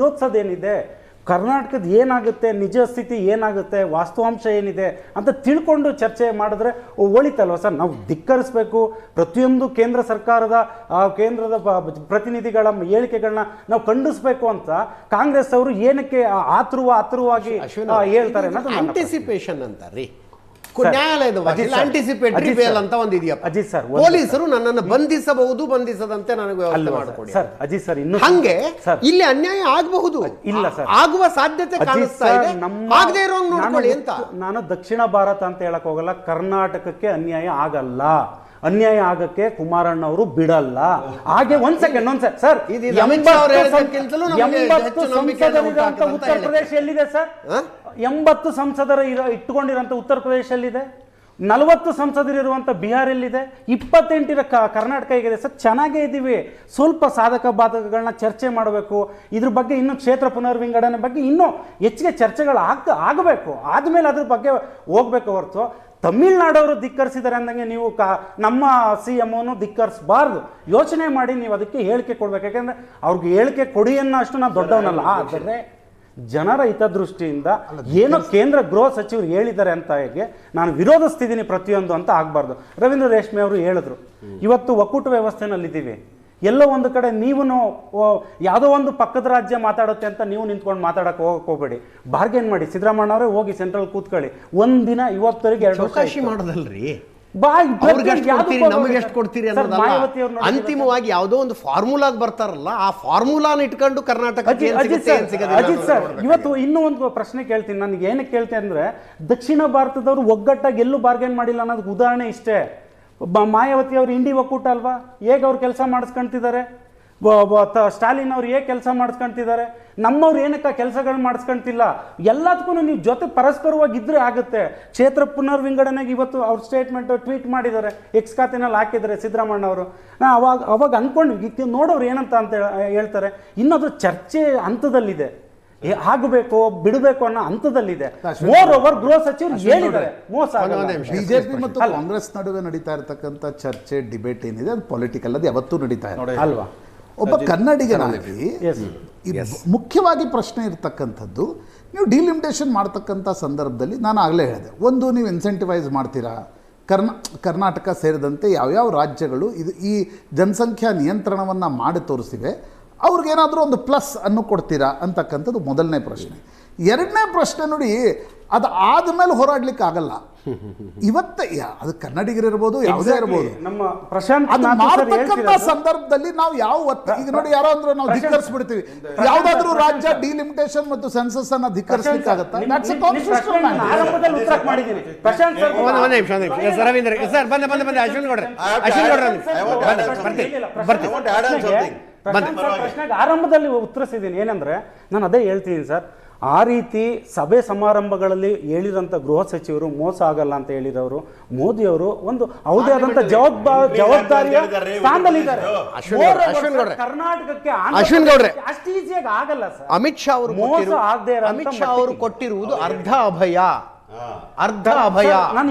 ವಿರೋಧಿಸೋದೇನಿದೆ ಕರ್ನಾಟಕದ ಏನಾಗುತ್ತೆ ನಿಜ ಸ್ಥಿತಿ ಏನಾಗುತ್ತೆ ವಾಸ್ತವಾಂಶ ಏನಿದೆ ಅಂತ ತಿಳ್ಕೊಂಡು ಚರ್ಚೆ ಮಾಡಿದ್ರೆ ಒಳಿತಲ್ವ ಸರ್ ನಾವು ಧಿಕ್ಕರಿಸ್ಬೇಕು ಪ್ರತಿಯೊಂದು ಕೇಂದ್ರ ಸರ್ಕಾರದ ಕೇಂದ್ರದ ಪ್ರತಿನಿಧಿಗಳ ಹೇಳಿಕೆಗಳನ್ನ ನಾವು ಖಂಡಿಸ್ಬೇಕು ಅಂತ ಕಾಂಗ್ರೆಸ್ ಅವರು ಏನಕ್ಕೆ ಆತುರುವ ಆತುರವಾಗಿ ಹೇಳ್ತಾರೆ ಅಂತ ರೀ ನ್ಯಾಯಾಲಯದ ಅಜಿತ್ ಸರ್, ಆಂಟಿಸಿಪೇಟರಿ ಬೇಲ್ ಅಂತ ಒಂದು ಇದೆಯಪ್ಪ. ಅಜಿತ್ ಸರ್, ಪೊಲೀಸರು ನನ್ನನ್ನು ಬಂಧಿಸಬಹುದು ಬಂಧಿಸದಂತೆ ನನಗೆ ವ್ಯವಸ್ಥೆ? ಮಾಡಿಕೊಡಿ. ಸರ್ ಅಜಿತ್ ಸರ್ ಇನ್ನು ಹಂಗೆ ಇಲ್ಲಿ ಅನ್ಯಾಯ ಆಗಬಹುದು. ಇಲ್ಲ ಸರ್. ಆಗುವ ಸಾಧ್ಯತೆ ಕಾಣಿಸ್ತಾ ಇದೆ. ಆಗದೆ ನಾನು ನೋಡ್ಕೊಳ್ಳಿ ಅಂತ. ನಾನು ದಕ್ಷಿಣ ಭಾರತ ಅಂತ ಹೇಳಕ್ ಹೋಗಲ್ಲ ಕರ್ನಾಟಕಕ್ಕೆ ಅನ್ಯಾಯ ಆಗಲ್ಲ. ಅನ್ಯಾಯ ಆಗಕ್ಕೆ ಕುಮಾರಣ್ಣ ಅವರು ಬಿಡಲ್ಲ. ಹಾಗೆ ಒಂದ್ ಸೆಕೆಂಡ್ ಒಂದ್ ಸೆಕೆಂಡ್ ಸರ್ ಎಂಬತ್ತು ಉತ್ತರ ಪ್ರದೇಶ ಎಲ್ಲಿದೆ ಸರ್? ಎಂಬತ್ತು ಸಂಸದರ ಇರೋ ಇಟ್ಟುಕೊಂಡಿರೋಂಥ ಉತ್ತರ ಪ್ರದೇಶಲ್ಲಿದೆ, ನಲವತ್ತು ಸಂಸದರಿರುವಂತ ಬಿಹಾರಲ್ಲಿದೆ ಇಪ್ಪತ್ತೆಂಟಿರ ಕ- ಕರ್ನಾಟಕ ಹೇಗಿದೆ. ಸರ್, ಚೆನ್ನಾಗೇ ಇದ್ದೀವಿ. ಸ್ವಲ್ಪ ಸಾಧಕ ಬಾಧಕಗಳನ್ನ ಚರ್ಚೆ ಮಾಡಬೇಕು. ಇದ್ರ ಬಗ್ಗೆ ಇನ್ನೂ ಕ್ಷೇತ್ರ ಪುನರ್ವಿಂಗಡಣೆ ಬಗ್ಗೆ ಇನ್ನೂ ಹೆಚ್ಚಿಗೆ ಚರ್ಚೆಗಳು ಆಗ ಆಗಬೇಕು. ಆದಮೇಲೆ ಅದ್ರ ಬಗ್ಗೆ ಹೋಗ್ಬೇಕು ಹೊರತು. ತಮಿಳ್ನಾಡವರು ಧಿಕ್ಕರಿಸಿದ್ದಾರೆ ಅಂದಂಗೆ ನೀವು ಕ ನಮ್ಮ ಸಿ ಎಂ ಅನ್ನು ಧಿಕ್ಕರಿಸಬಾರ್ದು. ಯೋಚನೆ ಮಾಡಿ ನೀವು ಅದಕ್ಕೆ ಹೇಳಿಕೆ ಕೊಡ್ಬೇಕು. ಯಾಕಂದ್ರೆ ಅವ್ರಿಗೆ ಹೇಳಿಕೆ ಕೊಡಿ ಅನ್ನೋ ಅಷ್ಟು ನಾನು ದೊಡ್ಡವನಲ್ಲ. ಆದರೆ ಜನರ ಹಿತದೃಷ್ಟಿಯಿಂದ ಏನೋ ಕೇಂದ್ರ ಗೃಹ ಸಚಿವರು ಹೇಳಿದ್ದಾರೆ ಅಂತ ಹೇಗೆ ನಾನು ವಿರೋಧಿಸ್ತಿದ್ದೀನಿ ಪ್ರತಿಯೊಂದು ಅಂತ ಆಗಬಾರ್ದು. ರವೀಂದ್ರ ರೇಷ್ಮೆ ಅವರು ಹೇಳಿದ್ರು ಇವತ್ತು ಒಕ್ಕೂಟ ವ್ಯವಸ್ಥೆನಲ್ಲಿದ್ದೀವಿ. ಎಲ್ಲೋ ಒಂದು ಕಡೆ ನೀವು ಯಾವುದೋ ಒಂದು ಪಕ್ಕದ ರಾಜ್ಯ ಮಾತಾಡುತ್ತೆ ಅಂತ ನೀವು ನಿಂತ್ಕೊಂಡು ಮಾತಾಡಕ್ಕೆ ಹೋಗಕ್ಕೆ ಹೋಗಬೇಡಿ. ಬಾರ್ಗೇನ್ ಮಾಡಿ. ಸಿದ್ದರಾಮಯ್ಯ ಅವರೇ ಹೋಗಿ ಸೆಂಟ್ರಲ್ ಕೂತ್ಕೊಳ್ಳಿ. ಒಂದಿನ ಇವತ್ತರಿಗೆ ಎರಡು. ಮಾಡೋದಲ್ರಿ. ಬಾಯ್ ಅವ್ರಿಗೆ ಎಷ್ಟು ಕೊಡ್ತೀರಿ ನಮಗೆ ಎಷ್ಟು ಕೊಡ್ತೀರಿ ಅನ್ನೋದಲ್ಲ. ಅಂತಿಮವಾಗಿ ಯಾವುದೋ ಒಂದು ಫಾರ್ಮುಲಾಗ್ ಬರ್ತಾರಲ್ಲ ಆ ಫಾರ್ಮುಲಾನ ಇಟ್ಕೊಂಡು ಕರ್ನಾಟಕ ಅಜಿತ್ ಸರ್ ಇವತ್ತು ಇನ್ನೂ ಒಂದು ಪ್ರಶ್ನೆ ಕೇಳ್ತೀನಿ. ನನಗೆ ಏನಕ್ಕೆ ಕೇಳ್ತೀನಿ ಅಂದ್ರೆ ದಕ್ಷಿಣ ಭಾರತದವರು ಒಗ್ಗಟ್ಟಾಗಿ ಎಲ್ಲೂ ಬಾರ್ಗೇನ್ ಮಾಡಿಲ್ಲ ಅನ್ನೋದಕ್ಕೆ ಉದಾಹರಣೆ ಇಷ್ಟೇ. ಮಾಯಾವತಿ ಅವರು ಇಂಡಿ ಒಕ್ಕೂಟ ಅಲ್ವಾ? ಹೇಗೆ ಅವ್ರು ಕೆಲಸ ಮಾಡಿಸ್ಕೊಂತಿದ್ದಾರೆ ಸ್ಟಾಲಿನ್ ಅವ್ರು ಏ ಕೆಲಸ ಮಾಡಿಸ್ಕೊಂತಿದ್ದಾರೆ? ನಮ್ಮವ್ರು ಏನಕ್ಕೆ ಕೆಲಸಗಳು ಮಾಡಿಸ್ಕೊಂತಿಲ್ಲ? ಎಲ್ಲದಕ್ಕೂ ನೀವು ಜೊತೆ ಪರಸ್ಪರವಾಗಿ ಇದ್ರೆ ಆಗುತ್ತೆ. ಕ್ಷೇತ್ರ ಪುನರ್ವಿಂಗಡಣೆಗೆ ಇವತ್ತು ಅವ್ರ ಸ್ಟೇಟ್ಮೆಂಟ್ ಟ್ವೀಟ್ ಮಾಡಿದ್ದಾರೆ ಎಕ್ಸ್ ಖಾತೆನಲ್ಲಿ ಹಾಕಿದ್ದಾರೆ ಸಿದ್ದರಾಮಣ್ಣ ಅವರು. ನಾ ಅವಾಗ ಅವಾಗ ಅಂದ್ಕೊಂಡು ಇದ್ ನೋಡೋರು ಏನಂತ ಅಂತ ಹೇಳ್- ಹೇಳ್ತಾರೆ ಇನ್ನದು ಚರ್ಚೆ ಹಂತದಲ್ಲಿದೆ. ಏ, ಆಗಬೇಕು ಬಿಡಬೇಕು ಅನ್ನೋ ಹಂತದಲ್ಲಿದೆ. ಮೋರ್ ಓವರ್ ಗೃಹ ಸಚಿವರು ಹೇಳಿದ್ದಾರೆ. ಮೋಸ. ಬಿಜೆಪಿ ಮತ್ತು ಕಾಂಗ್ರೆಸ್ ನಡುವೆ ನಡೀತಾ ಇರತಕ್ಕಂಥ ಚರ್ಚೆ ಡಿಬೇಟ್ ಏನಿದೆ ಅದು ಪೊಲಿಟಿಕಲ್ ಅದು ಯಾವತ್ತೂ ನಡೀತಾ ಇದೆ ಅಲ್ವಾ? ಒಬ್ಬ ಕನ್ನಡಿಗನಾಗಿ ಮುಖ್ಯವಾಗಿ ಪ್ರಶ್ನೆ ಇರ್ತಕ್ಕಂಥದ್ದು ನೀವು ಡಿಲಿಮಿಟೇಷನ್ ಮಾಡ್ತಕ್ಕಂಥ ಸಂದರ್ಭದಲ್ಲಿ ನಾನು ಆಗಲೇ ಹೇಳಿದೆ ಒಂದು ನೀವು ಇನ್ಸೆಂಟಿವೈಸ್ ಮಾಡ್ತೀರಾ ಕರ್ನಾ ಕರ್ನಾಟಕ ಸೇರಿದಂತೆ ಯಾವ್ಯಾವ ರಾಜ್ಯಗಳು ಇದು ಈ ಜನಸಂಖ್ಯಾ ನಿಯಂತ್ರಣವನ್ನು ಮಾಡಿ ತೋರಿಸಿವೆ ಅವ್ರಿಗೇನಾದರೂ ಒಂದು ಪ್ಲಸ್ ಅನ್ನು ಕೊಡ್ತೀರಾ ಅಂತಕ್ಕಂಥದ್ದು ಮೊದಲನೇ ಪ್ರಶ್ನೆ. ಎರಡನೇ ಪ್ರಶ್ನೆ ನೋಡಿ ಅದು ಆದಮೇಲೆ ಹೋರಾಡ್ಲಿಕ್ಕೆ ಆಗಲ್ಲ ಇವತ್ತ ಯಾ- ಅದು ಕನ್ನಡಿಗರಿರ್ಬೋದು ಯಾವುದೇ. ಇರ್ಬೋದು. ನಮ್ಮ ಪ್ರಶಾಂತ್ ಅದು ಸಂದರ್ಭದಲ್ಲಿ ನಾವು ಯಾವ ಈಗ ನೋಡಿ ಯಾರೋ ಅಂದ್ರೆ ನಾವು ಧಿಕ್ಕರಿಸ್ಬಿಡ್ತೀವಿ. ಯಾವ್ದಾದ್ರು ರಾಜ್ಯ ಡಿಲಿಮಿಟೇಷನ್ ಮತ್ತು ಸೆನ್ಸಸ್ ಅನ್ನ ಧಿಕ್ಕರಿಸ್ಲಿಕ್ಕೆ ಆಗತ್ತಾ ನಿಮ್- That's a ನಿಮ್- ನಿಮ್ ನಾನು ಆರಂಭದಲ್ಲಿ ಉತ್ತರ ಮಾಡಿದ್ದೀನಿ. ಪ್ರಶಾಂತ್ ಸರ್ ಒಂದ್ ಒಂದ್ ನಿಮಿಷ ಒಂದ್ ರವೀಂದ್ರ ಸರ್ ಬಂದೆ ಬಂದೆ ಬಂದೆ. ಅಶ್ವಿನ್ ಗೌಡ್ರೆ. ಅಶ್ವಿನ್ ಗೌಡ್ರೆ ಒಂದ್ ನಿಮಿಷ. ಬಂದೆ ಬರ್ತೀನಿ. ಬರ್ತೀನಿ. ಪ್ರಶ್ನೆಗೆ- ಪ್ರಶಾಂತ್ ಸರ್ ಪ್ರಶ್ನೆಗೆ ಆರಂಭದಲ್ಲಿ ಉತ್ತರಿಸಿದ್ದೀನಿ. ಏನಂದ್ರೆ ನಾನು ಅದೇ ಹೇಳ್ತೀನಿ ಸರ್. ಆ ರೀತಿ ಸಭೆ ಸಮಾರಂಭಗಳಲ್ಲಿ ಹೇಳಿದಂಥ ಗೃಹ ಸಚಿವರು ಮೋಸ ಆಗಲ್ಲ ಅಂತ ಹೇಳಿದವರು ಮೋದಿ ಅವರು ಒಂದು ಅವ್ರದೇ ಆದಂಥ ಜವಾಬ್ದಾರಿ ಜವಾಬ್ದಾರಿಯ ಸ್ಥಾನದಲ್ಲಿದ್ದಾರೆ. ಅಶ್ವಿನ್ ಗೌಡ್ರೆ, ಗೌಡ್ರೆ. ಕರ್ನಾಟಕಕ್ಕೆ ಅಶ್ವಿನ್ ಗೌಡ್ರೆ. ಅಷ್ಟು ಈಸಿಯಾಗಿ ಆಗಲ್ಲ ಸರ್. ಅಮಿತ್ ಶಾ ಅವರು ಮೋಸ ಆಗದೆ ಅಮಿತ್ ಶಾ ಅವರು. ಕೊಟ್ಟಿರುವುದು ಅರ್ಧ ಅಭಯ. ಅರ್ಧ ಅಭಯ. ಸರ್, ನಾನು